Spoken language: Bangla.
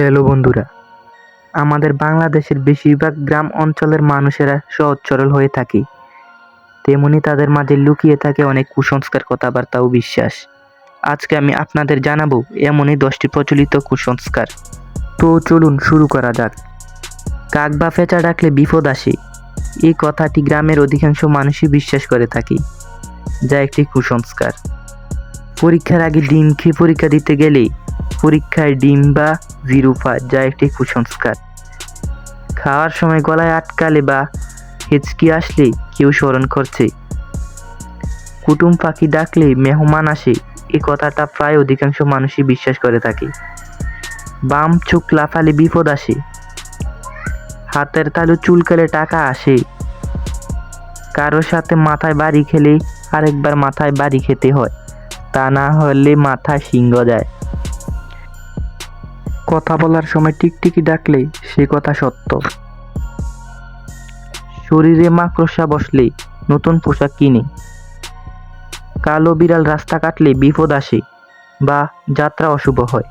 হ্যালো বন্ধুরা, আমাদের বাংলাদেশের বেশিরভাগ গ্রাম অঞ্চলের মানুষেরা সহজ সরল হয়ে থাকে। তেমনি তাদের মাঝে লুকিয়ে থাকে অনেক কুসংস্কার কথাবার্তা ও বিশ্বাস। আজকে আমি আপনাদের জানাব এমনই দশটি প্রচলিত কুসংস্কার। তো চলুন শুরু করা যাক। কাক বা ফেঁচা ডাকলে বিপদ আসে। এই কথাটি গ্রামের অধিকাংশ মানুষই বিশ্বাস করে থাকে, যা একটি কুসংস্কার। পরীক্ষার আগে দিন খেয়ে পরীক্ষা দিতে গেলে পরীক্ষায় ডিম বা জিরুফা, যা একটি কুসংস্কার। খাওয়ার সময় গলায় আটকালে বা হেঁচকি আসলে কেউ স্মরণ করছে। কুটুম পাখি ডাকলে মেহমান আসে, এ কথাটা প্রায় অধিকাংশ মানুষই বিশ্বাস করে থাকে। বাম চোখ লাফালে বিপদ আসে। হাতের তালু চুলকালে টাকা আসে। কারোর সাথে মাথায় বাড়ি খেলে আরেকবার মাথায় বাড়ি খেতে হয়। তা না হলে মাথায় সিংহ যায়। কথা বলার সময় টিকটিকি ডাকলে সে কথা সত্য। শরীরে মাকড়সা বসলে নতুন পোশাক কিনে। কালো বিড়াল রাস্তা কাটলে বিপদ আসে বা যাত্রা অশুভ হয়।